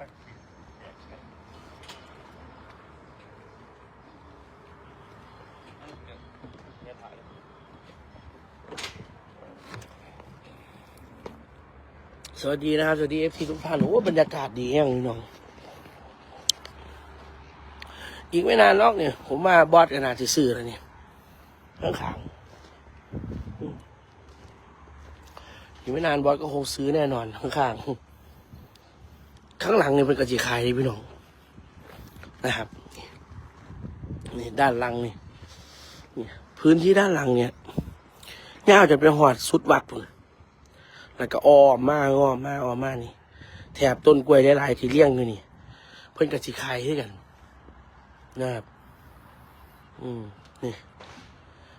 สวัสดีนะครับ สวัสดีเอฟซีทุกท่าน โอ้บรรยากาศดีแห้งนี่น้อง อีกไม่นานหรอกเนี่ย ผมมาบอสกันนาจะซื้อแล้วเนี่ยข้างขางอีกไม่นานบอสก็คงซื้อแน่นอนข้างขาง ข้างหลังเนี่ยเป็นกระจีคายนี่พี่น้องนะครับนี่ด้านหลังนี่นี่พื้นที่ด้านหลังเนี่ยย่าจะไปหอดสุดวัดพุ่นแล้วก็อ้อมมาอ้อมมาอ้อมมานี่ แถบต้นกล้วยหลายๆที่เลี้ยงอยู่นี่ เพิ่นกระจีคายให้กันนะครับ อืมนี่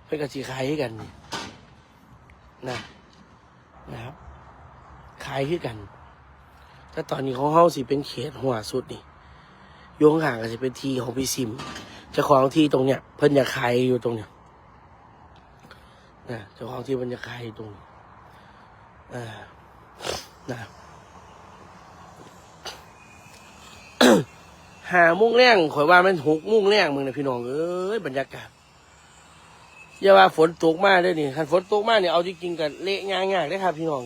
เพิ่นกระจีคายให้กันนี่นะนะครับขายให้กัน แต่ตอนนี้ของเฮาสิเป็นเขตหัวสุดนี่โยงห่างก็จะเป็นทีของพี่ซิมเจ้าของที่ตรงเนี้ยเพิ่นอยากขายอยู่ตรงเนี้ยนะเจ้าของที่เพิ่นอยากขายอยู่ตรงนี้อ่านะหาโมุ่งแรงข่อยว่ามันหกโมุ่งแรงมึงนะพี่น้องเอ้ยบรรยากาศอย่าว่าฝนตกมาเด้วยนี่คันฝนตกมากเนี่ยเอาจริงๆกันเละงางๆได้ครับพี่น้อง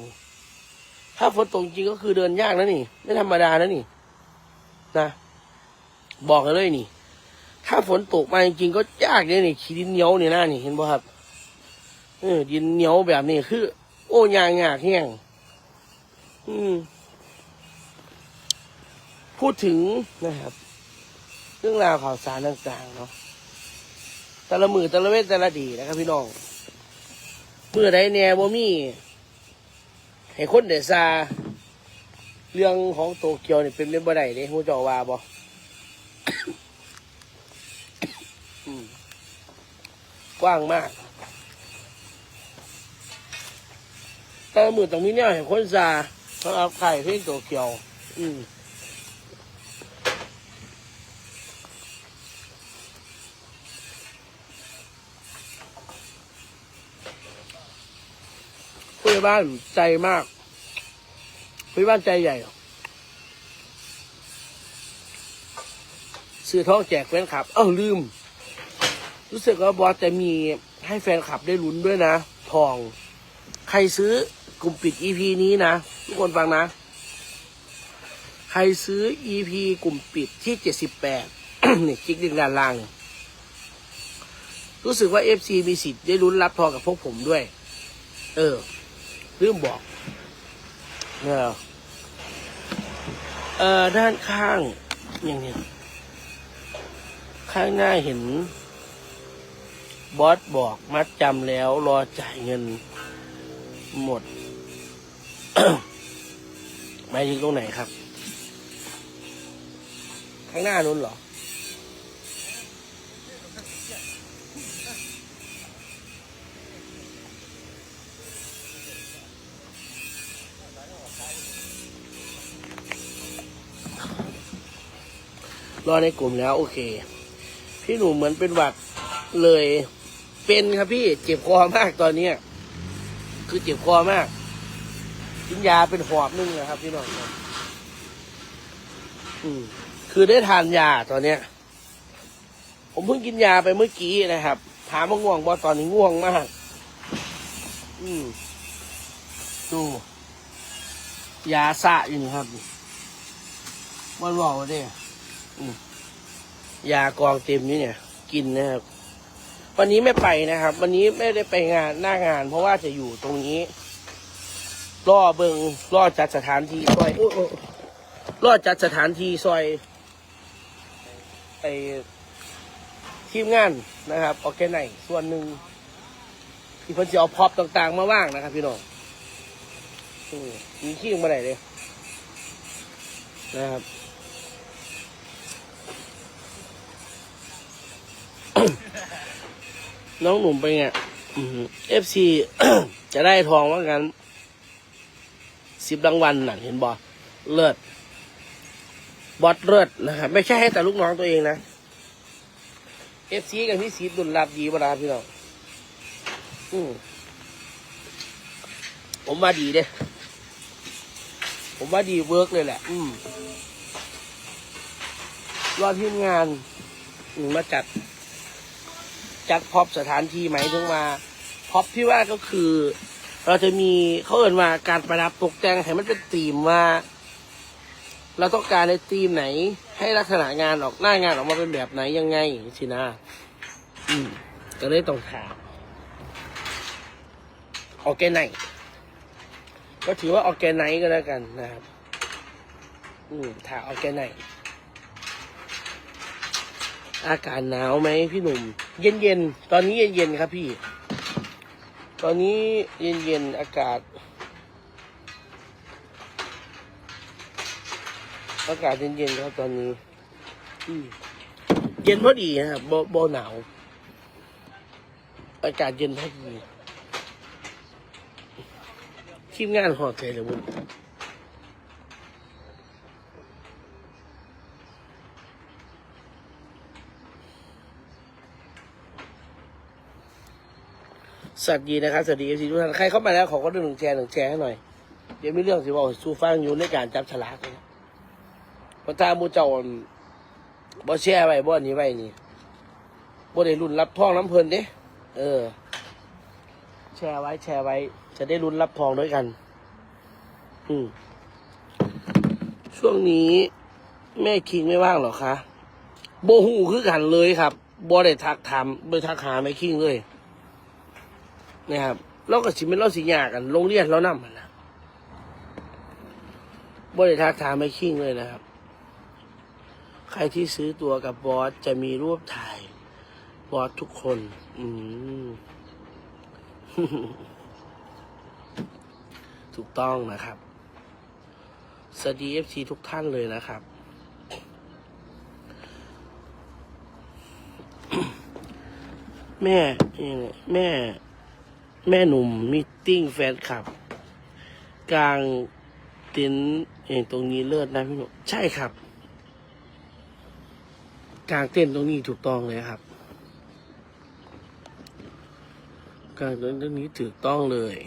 ถ้าฝนตกจริงก็คือเดินยากนะนี่ ไม่ธรรมดานะนี่ นะ บอกกันเลยนี่ ถ้าฝนตกมาจริงก็ยากเลยนี่ขี้ดินเหนียวเนี่ยนะนี่เห็นบ่ครับเออดินเหนียวแบบนี้คือ โอ้ยางยากแห้งอืม พูดถึงนะครับ เรื่องราวข่าวสารต่างๆเนาะแต่ละมือแต่ละเวทแต่ละดีนะครับพี่น้องเมื่อใดแน่บ่มี ให้คนเดซาเรื่องของโตเกียวนี่เป็นเรื่องบ่ได้เด้ฮู้เจ้าว่าบ่อืมกว้างมาก แต่มือตรงนี้เนี่ยให้คนซาเขาเอาไข่เพ่งโตเกียว อืม พี่บ้านใจมากผู้ใหญ่บ้านใจใหญ่ซื้อท้องแจกแฟนคลับ เอ้าลืม รู้สึกว่าบอสจะมีให้แฟนคลับได้ลุ้นด้วยนะ ทอง ใครซื้อกลุ่มปิด EP นี้นะ ทุกคนฟังนะ ใครซื้อ EP กลุ่มปิดที่เจ็ดสิบแปดนี่คลิกลิงก์ด้านล่าง รู้สึกว่า FC มีสิทธิ์ได้ลุ้นรับทองกับพวกผมด้วย เออ ลืมบอกเออเอ่อด้านข้างอย่างเนี้ยข้างหน้าเห็น บอสบอกมัดจำแล้วรอจ่ายเงินหมดหมายถึงตรงไหนครับ ข้างหน้านู้นเหรอ รอในกลุ่มแล้วโอเค พี่หนูเหมือนเป็นหวัดเลยเป็นครับพี่เจ็บคอมากตอนเนี้ยคือเจ็บคอมากกินยาเป็นหอบนึงนะครับ พี่น้องอืมคือได้ทานยาตอนเนี้ย ผมเพิ่งกินยาไปเมื่อกี้นะครับถามว่าง่วงบ่ตอนนี้ง่วงมาก อืมดูยาสะอยู่นี่ครับมันบอกว่าเนี่ย ยากองเต็มนี่เนี่ย กินนะครับ วันนี้ไม่ไปนะครับ วันนี้ไม่ได้ไปงานหน้างาน เพราะว่าจะอยู่ตรงนี้ล่อเบิงล่อจัดสถานที่ซอยโอ้โอ้ล่อจัดสถานที่ซอยไอทีมงานนะครับออแกไหนส่วนหนึ่งที่เพิ่นจะเอาพร็อพต่าง ๆ มาว่างนะครับ พี่น้องมมีขี้มาไหนเลยนะครับ น้องหนุ่มไปไงเอฟซีจะได้ทองว่างั้นสิบรางวัลน่ะ เห็นบอเลิศบอสเลิศนะครับไม่ใช่ให้แต่ลูกน้องตัวเองนะเอฟซีกับพี่สีดุลรับดีเวลาพี่น้องอืมผมว่าดีเด้ผมว่าดีเวิร์กเลยแหละ อืมรอทีมงานมาจัด จัดพ็อพสถานที่ไหมถึงมาพ็อพที่ว่าก็คือ เราจะมีเขาเอ่นว่าการประดับตกแต่งให้มันเป็นธีมว่า เราต้องการในธีมไหน ให้ลักษณะงานออกหน้างานออกมาเป็นแบบไหนยังไงสินะอืมก็เลยต้องถามออแกไนก็ถือว่าออแกไนก็แล้วกันนะครับ อืมถาออแกไน อากาศหนาวไหมพี่หนุ่ม เย็นเย็นตอนนี้เย็นเย็นครับพี่ ตอนนี้เย็นเย็นอากาศ อากาศเย็นๆครับตอนนี้เย็นพอดีนะครับโบโบหนาว อากาศเย็นพอดีทีมงานหอดใจเลยบุญ สวัสดีนะครับสวัสดีเอฟซีทุกท่านใครเข้ามาแล้วขอก็หนึ่งแชร์หนึ่งแชร์ให้หน่อยเดี๋ยวมีเรื่องสิบอกสู้ฟังอยู่ในการจับฉลากเลยพระตามูเจ้าบ่แช่ไว้บ่อนี้ไว้นี่บ่ได้รุ่นรับทองน้ำเพลินเด้เออ แชร์ไว้แชร์ไว้ จะได้ลุ้นรับทองด้วยกัน อืมช่วงนี้ แม่คิงไม่ว่างหรอคะโบหูคือกันเลยครับบ่ได้ทักถามบ่ได้ทักหาแม่คิงเลย นะครับเราก็สิเป็นเราสิยากกันโรงเรียนเรานำมันนะบ่ได้ทักถามแม่คิงเลยนะครับ ใครที่ซื้อตัวกับบอสจะมีรูปถ่าย บอสทุกคน อืมถูกต้องนะครับสวัสดีเอฟซีทุกท่านเลยนะครับ แม่ยังไงแม่ แม่หนุ่มมิทติ้งแฟนคลับ กลางเต็นท์เองตรงนี้เลิศนะพี่หนุ่มใช่ครับ กลางเต้นท์ตรงนี้ถูกต้องเลยครับ กลางเต้นท์ตรงนี้ถูกต้องเลย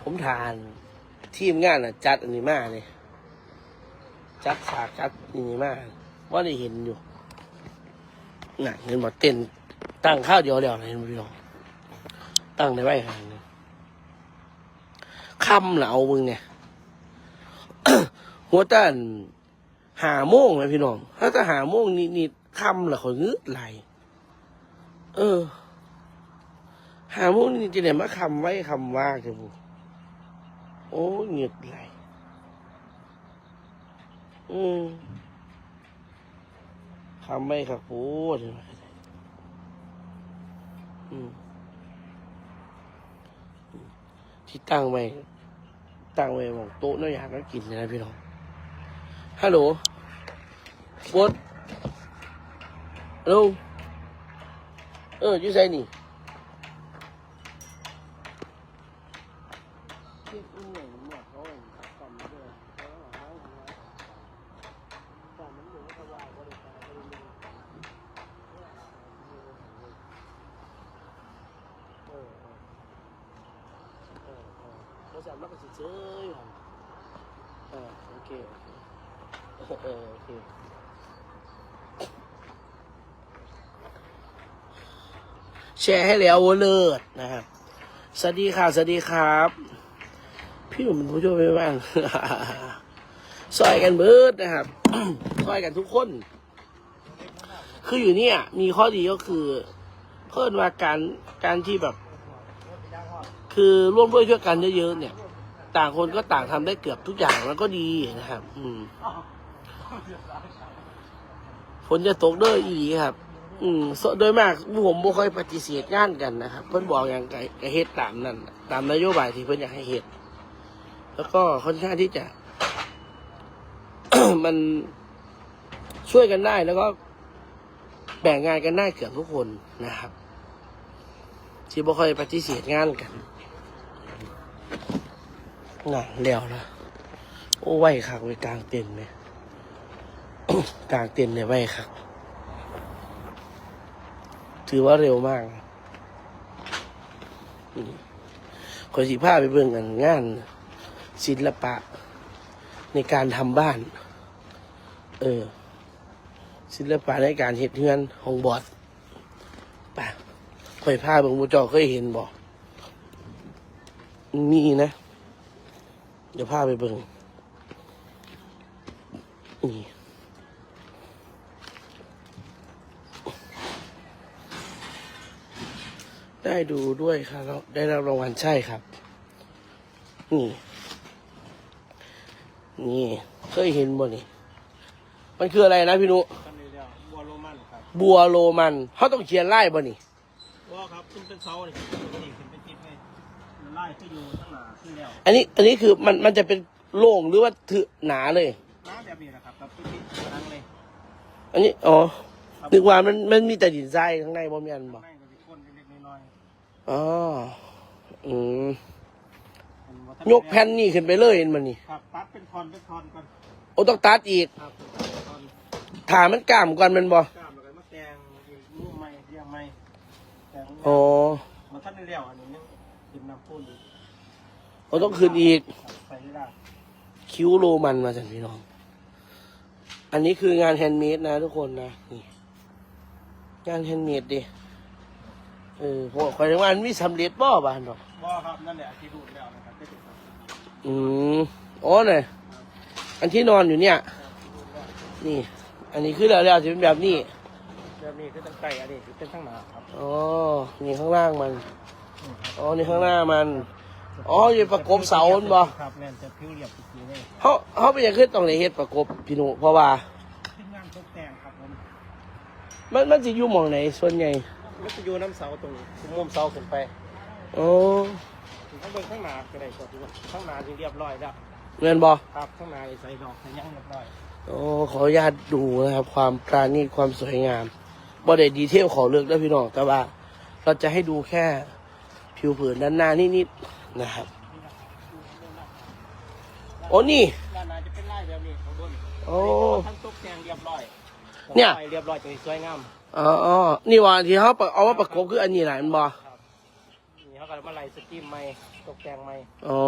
ผมทาน ทีมงานอะ จัดอันนี้มาเลย จัดฉากจัดนี่มากว่าได้เห็นอยู่น่ะเห็นบอกเต้นตั้งข้าวเดียวเดียวนะเห็นบ่พี่น้องตั้งในไว้ห่างนึงคำเหลามึงเนี่ย หัวต้นหาโมงนะพี่น้อง ถ้าจะหาโมงนิดนิดคำเหละเขางืดไหลเออ หาโมงนี่จะเนี่ยมาคำไว้คำว่าจะบูโอ้เงืดไหล อืมคำไม่ครับโอ้ยอืมที่ตั้งไว้ตั้งไว้บอกโต๊ะน้อยอยากก็กินเลยนะพี่น้องฮัลโหลบดฮัลโหลเอออยู่ไสนี่ ภาษามันก็เฉยๆครับอ่าโอเคโอเคเออโอเคแชร์ให้แล้วโว้เลิศนะครับ สวัสดีค่ะ สวัสดีครับ พี่หนุ่มเป็นผู้ช่วยไม่บ้างซอยกันเบิร์ดนะครับซอยกันทุกคน คืออยู่เนี่ย มีข้อดีก็คือ เพิ่มว่าการการที่แบบ คือร่วมด้วยช่วยกันเยอะๆเนี่ย ต่างคนก็ต่างทำได้เกือบทุกอย่างแล้วก็ดีนะครับ อืมฝนจะตกเด้ออีครับ อืมโซโดยมากผมบ่ค่อยปฏิเสธงานกันนะครับ เพิ่นบอกอย่างไกเฮ็ดตามนั้นตามนโยบายที่เพิ่นอยากให้เฮ็ดแล้วก็ค่อนข้างที่จะ มันช่วยกันได้แล้วก็แบ่งงานกันได้เกือบทุกคนนะครับที่บ่ค่อยปฏิเสธงานกัน น่ะแล้วนะโอ้ไหวคักไว้กลางเต็นท์เนี่ยกลางเต็นท์เนี่ยไหวคักถือว่าเร็วมากอืมขอยสิพาไปเบิ่งกันงาน ศิลปะ ในการทำบ้าน เออ ศิลปะในการเฮ็ดเฮือนของบอดป่ะข่อยพาเบิ่งหมูจอเคยเห็นบ่มีนะ เดี๋ยวพาไปเบิ่งนี่ได้ดูด้วยครับแล้วได้รับรางวัลใช่ครับ นี่ นี่ เคยเห็นบ่นี่ มันคืออะไรนะพี่นุกันเลยเดียวบัวโรมันครับบัวโรมันเขาต้องเขียนไล่บ่นี่บัวครับขึ้นเป็นเสาเลย อันนี้อันนี้คือมันมันจะเป็นโล่งหรือว่าถือหนาเลย น้ำแบบนี้นะครับกับพื้นที่นั่งเลยอันนี้อ๋อนึกว่ามันมันมีแต่ดินทรายข้างในบ่มีอันบ่ข้างในก็จะก้นเล็กๆน้อยอ๋ออืมๆมันบ่ทัยกแผ่นนี่ขึ้นไปเลยเห็นมันนี่ครับตัดเป็นทอนเป็นทอนก่อนโอ้ต้องตัดอีกครับเป็นทอนถามันกล้ามก่อนแมันบ่กล้ามแล้วก็มาแกงอีกนุ่มไม้เรียงไม้แกงอ๋อมันทันได้แล้วอันนี้ยังกินน้ำพุนอีก โอ้ต้องขึ้นอีกครับใส่ไม่ได้คิ้วโรมันมาจากพี่น้อง อันนี้คืองานแฮนด์เมดนะทุกคนนะนี่งานแฮนด์เมดดิเออพวกคอยทำงานมีสำเร็จบ่บ้านดอกบ่ครับนั่นแหละที่รูดแล้วนะครับที่รูดครับอืมอ๋อเนี่ยอันที่นอนอยู่เนี่ยที่รูดแล้วนี่ อันนี้คือแล้วแล้วจะเป็นแบบนี้แบบนี้คือตั้งไก่อันนี้คือเป็นทั้งหนาครับ อ๋อ นี่ข้างล่างมัน อ๋อ นี่ข้างหน้ามัน อ๋ออยู่ประกบเสามันบ่ ครับแม่นจะผิวเรียบทุกทีเลยเขาเขาเป็นอย่างขึ้นตรงไหนเฮ็ดประกบพี่หนุเพราะว่าเป็นงานตกแต่งครับผมมันมันจะอยู่หมองไหนส่วนใหญ่มันจะอยู่น้ำเสาตรงนี้มุมเสาขึ้นไปอ๋อข้างบนข้างหน้าก็ได้ก็ถือว่าข้างหน้าที่เรียบร้อยแล้วเงินบ่ครับข้างหน้าใส่ดอกใส่หยังเรียบร้อยอ๋อขออนุญาตดูนะครับ ความปราณีตความสวยงามบ่ได้ดีเทลขอเลือกได้พี่น้องแต่ว่า เราจะให้ดูแค่ผิวเผินด้านหน้านิดๆ นะครับโอ้นี่ด้านหน้าจะเป็นลายแบบนี้ข้างบนโอ้ ทั้งตกแต่งเรียบร้อยเนี่ย เรียบร้อยจะสวยงามอ๋ออ๋อนี่ว่าที่เขาประเอาว่าประกบคืออันนี้แหละมันบ่ครับนี่เขาก็มาไล่สกรีมใหม่ตกแต่งใหม่อ๋อ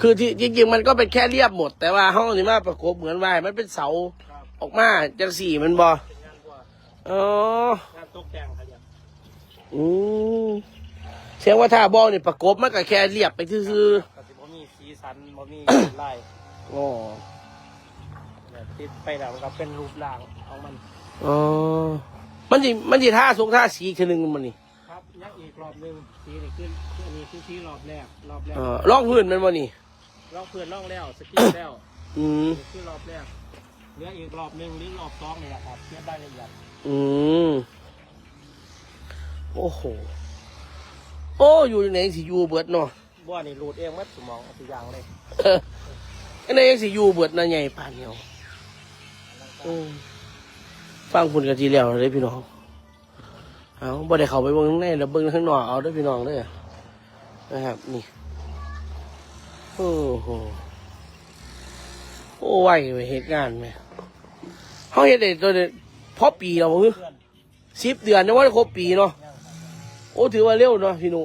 คือที่จริงๆมันก็เป็นแค่เรียบหมด แต่ว่าห้องนี้มาประกบเหมือนว่ามันเป็นเสาครับออกมาจังสี่มันบ่เป็นงานบัวอ๋องานตกแต่งครับเนี่ย อืม เสียงว่าถ้าบอนี่ประกบมันก็แค่เรียบไปซื่อก็สิบ่มีสีสันบ่มีลายๆอ๋อแบบติดไปแล้วมันก็เป็นรูปร่างของมันอ๋อมันสิมันสิท่าสูงท่าสีคือหนึงมันนี่ครับยังอีกรอบหนึ่งสีนี่ขึ้นอันนี้คือสีรอบแรกรอบแรกเออล่องพื้นมันบ่นี่ลองเพื่อนลองแล้วสกิลแล้วอืมนี่คือรอบแรกเหลืออีกรอบหนึ่งหรือรอบสองนี่แหละครับเทียบได้ละเอียด อืมโอ้โห โอ้อยู่ไหนสิอยู่เบิดเนาะบัวนี่รูดเองมัดสมองเอาตัวอย่างเลยเอออันนี้ยังสิอยู่เบิดนะใหญ่ป่านเดียวอืมฟังคุณกันทีแล้วเลยพี่น้องเอาบ่ได้เข้าไปเบิ่งข้างในแล้วเบิ่งข้างนอกเอาเด้วยพี่น้องเด้อนะครับนี่โอ้โหโอ้ไหวไปเหตุงานไหมเขาเฮ็ดได้ตัวเดียวพอปีแล้วมั้งเพื่อนสิบเดือนนะว่าครบปีเนาะยังครับโอ้ถือว่าเร็วเนาะพี่หนุ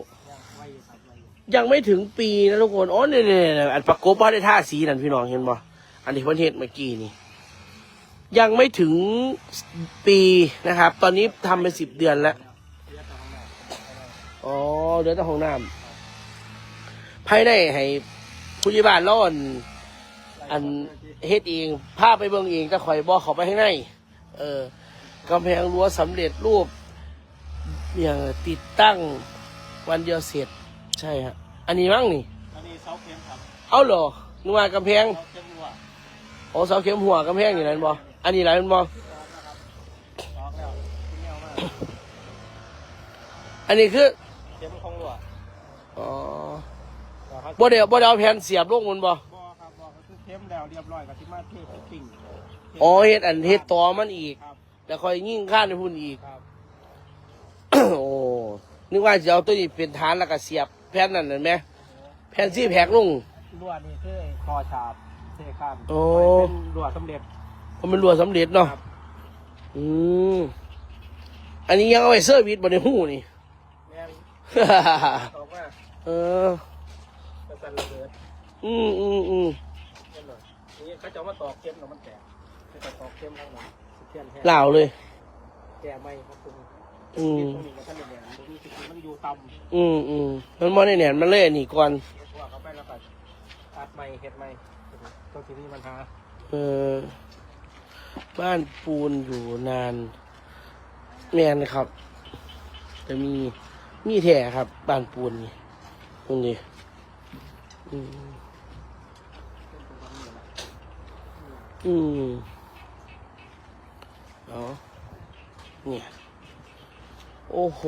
ยังไม่ถึงปีนะทุกคนอ๋อเนี่ยเนี่ยเนี่ยอันประกบว่าได้ท่าสีนั่นพี่น้องเห็นบ่อันที่พิ่นเฮ็ดเมื่อกี้นี่ ยังไม่ถึงปีนะครับ ตอนนี้ทำไปสิบเดือนแล้วอ๋อเดือนแต่ห้องน้ำภายในให้ผู้ใหญ่บ้านร้อนอันเฮ็ดเองพาพไปเบิ่งเองแต่ข่อยบ่เขาไปข้างใน เออกำแพงรั้วสำเร็จรูป อย่างติดตั้งวันเดียวเสร็จ ใช่ฮะอันนี้มั้งนี่ อันนี้เสาเข็มครับเอาเหรอนึกว่ากำแพงเสาเข็มรัวโอ้เสาเข็มหัวกำแพงอย่างนั้นบ่อันนี้อะไรมันบ่ออกแล้วคุณแมวมากอันนี้คือเข็มของรัวอ๋อครับบ่ได้บ่ได้เอาแผ่นเสียบลงมันบ่บอครับบอก็คือเข็มแล้วเรียบร้อยกับที่มาเทปปิ้งอ๋อเฮ็ดอันเฮ็ดต่อมันอีก ครับแล้วค่อยยิ่งข้านในพุ่นอีก ครับ โอ้นึกว่าจะเอาตัวนี้เป็นฐานแล้วก็เสียบแผ่นนั่นเห็นไหมแผ่นซี่แพกลงลวดนี่คือคอฉาบเทข้ามโอ้เป็นลวดสำเร็จเพราะมันรัวสำเร็จเนาะครับอืมอันนี้ยังเอาไว้เซอร์วิสบนในหูนี่แม่นออกมาเออเป็นสันระเบิดอืมอืมอืมนี่หน่อยนี่เขาจะเอามาตอกเข้มแล้วมันแตกเขาจะตอกเข้มข้างหลังสิเทียนแท้เหล่าเลย แก่ไม่ครับคุณ อืมตรงนี้มันท่านเนี่ยตรงนี้คือมันอยู่ต่ำอืมอืมมันมอได้แหนนมันเลยอันนี่ก่อนว่าเขาไปแล้วก็ตัดไม่เฮ็ดไม่ตรงที่นี่มันหาเออ บ้านปูนอยู่นาน แมนครับ จะมีมีแท่ครับ บ้านปูนนี่ตรงนี้อืมอืมเอาเนี่ย โอ้โห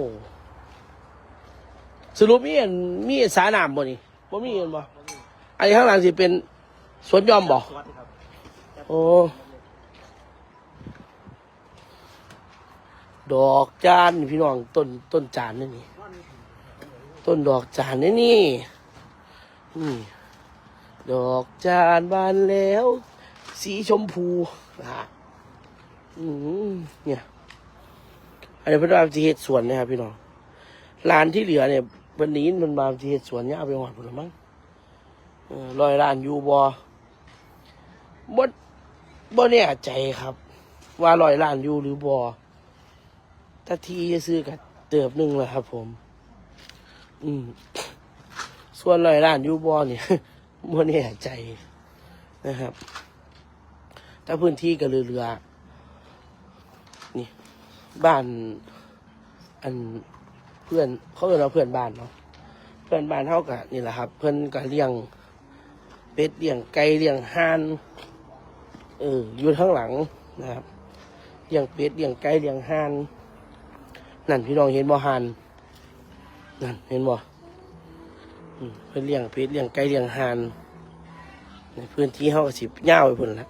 สรุปมีอันมีสาหนามบ่นี่บ่มีเห็นบ่อันนี้ข้างหลังสิเป็นสวนหยอมบ่สวัสดีครับโอ้ดอกจานนี่พี่น้องต้นต้นจานนี่นี่ต้นดอกจานนี่นี่นี่ ดอกจานบานแล้ว สีชมพูนะฮะอืมเนี่ย อันนี้เป็นบางทีเห็ดสวนนะครับพี่น้องลานที่เหลือเนี่ยวันนี้มันบางทีเห็ดสวนเนี่ยเอาไปหอดผลมั้งลอยลานอยูบอบดบ่แน่ใจครับ ว่าลอยลานอยู่หรือบอถ้าทีจะซื้อกับเติบหนึ่งแหละครับ ผม อืม ส่วนลอยลานอยูบอเนี่ยบ่แน่ใจนะครับ ถ้าพื้นที่ก็เรือ บ้าน อันเพื่อนเขาเรียกเราเพื่อนบ้านเนาะเพื่อนบ้านเท่ากับนี่แหละครับ เพื่อนก็เลี้ยง เป็ดเลี้ยงไก่เลี้ยงห่านเอออยู่ข้างหลังนะครับเลี้ยงเป็ดเลี้ยงไก่เลี้ยงห่านนั่นพี่น้องเห็นบ่ห่านนั่นเห็นบ่อเพื่อนเลี้ยงเป็ดเลี้ยงไก่เลี้ยงห่านในพื้นที่เขาก็สิบย่าวไปพุ่นละ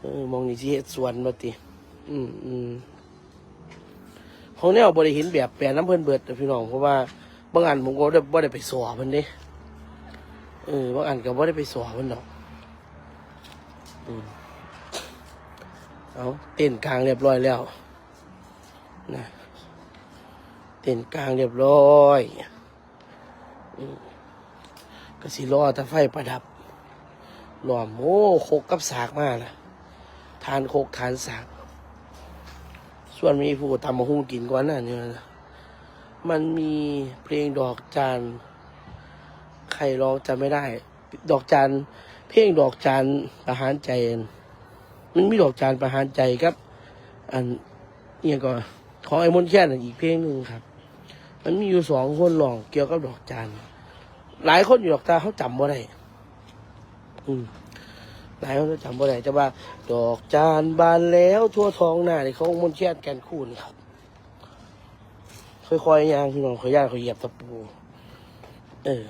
เออมองนี่สิเฮ็ดสวนมาติ อืมอืม ของแนวบริห็นแบบแปลน้ำเพิ่อนเบิดพี่น้องเพราะว่าบางอันผมก็ได้บ่ได้ไปสอเพิ่นเด้เออบางอันก็บ่ได้ไปสอเพิ่นดอกเอาเต้นกลางเรียบร้อยแล้วนะเต้นกลางเรียบร้อยอืมก็สิรอถ้าไฟประดับหลอมโอ้โคกกับสากมาล่ะทานโคกทานสาก ส่วนมีผู้ทำมาหุ้งกินกว่านั้นเนี่ยนะมันมีเพลงดอกจานใครร้องจำไม่ได้ ดอกจานเพลงดอกจานประหารใจ มันมีดอกจานประหารใจครับ อันเนี่ยก็ของไอ้มนแค่นนอีกเพลงหนึ่งครับ มันมีอยู่สองคนร้องเกี่ยวกับดอกจานหลายคนอยู่ดอกตาเขาจำว่าได้อืม หลายคนจะจำบ่ได้จะว่าดอกจานบานแล้วทั่วท้องหน้านี่เขามนเชียดแกนคู่นี่ครับค่อยๆย่างพี่น้องค่อยย่างค่อยเหยียบตะปู เออ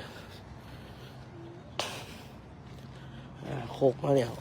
โคกมาแล้ว